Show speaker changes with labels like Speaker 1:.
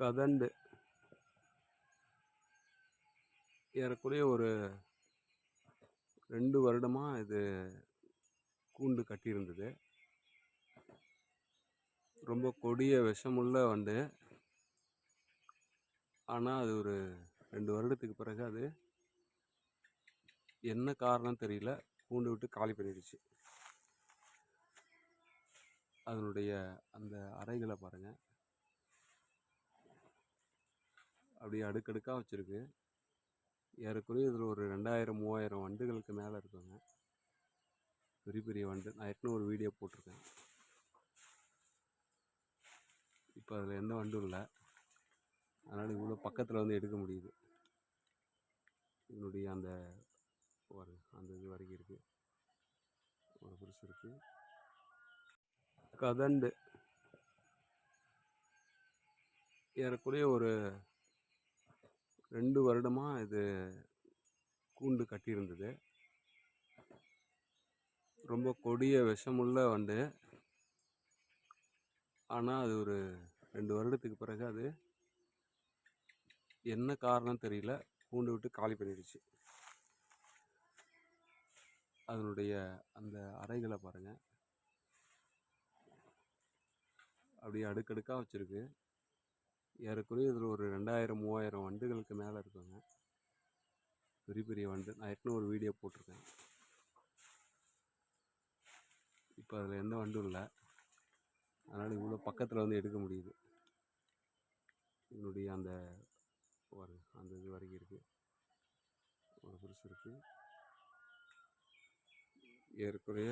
Speaker 1: கதண்டு ஏறக்குறைய ஒரு ரெண்டு வருடமாக இது கூண்டு கட்டியிருந்தது. ரொம்ப கொடிய விஷமுள்ள வந்து ஆனால் அது ஒரு ரெண்டு வருடத்துக்கு பிறகு அது என்ன காரணம் தெரியல கூண்டு விட்டு காலி பண்ணிடுச்சு. அதனுடைய அந்த அறைகளை பாருங்கள் அப்படியே அடுக்கடுக்காக வச்சுருக்கு. ஏறக்குறைய இதில் ஒரு ரெண்டாயிரம் மூவாயிரம் வண்டுகளுக்கு மேலே இருக்குங்க. பெரிய பெரிய வண்டு. நான் ஏற்கனவே ஒரு வீடியோ போட்டிருக்கேன். இப்போ அதில் எந்த வண்டும் இல்லை. அதனால் இவ்வளோ பக்கத்தில் வந்து எடுக்க முடியுது. இதனுடைய அந்த ஒரு அந்த இது வரைக்கும் இருக்குது ஒரு புதுசு இருக்குது கதண்டு. ஏறக்குறைய ஒரு ரெண்டு வருடமாக இது கூண்டு கட்டியிருந்தது. ரொம்ப கொடிய விஷமுள்ள வந்து ஆனால் அது ஒரு ரெண்டு வருடத்துக்கு பிறகு அது என்ன காரணம் தெரியல. கூண்டு விட்டு காலி பண்ணிடுச்சு. அதனுடைய அந்த அறைகளை பாருங்கள் அப்படியே அடுக்கடுக்காக வச்சுருக்கு. ஏறக்குறைய இதில் ஒரு ரெண்டாயிரம் மூவாயிரம் வண்டுகளுக்கு மேலே இருக்குங்க. பெரிய பெரிய வண்டு. நான் ஏற்கனவே ஒரு வீடியோ போட்டிருக்கேன். இப்போ அதில் எந்த வண்டும் இல்லை. அதனால் இவ்வளோ பக்கத்தில் வந்து எடுக்க முடியுது. என்னுடைய அந்த ஒரு அந்த இது வரைக்கும் இருக்குது ஒரு பெருசு இருக்குது ஏறக்குறைய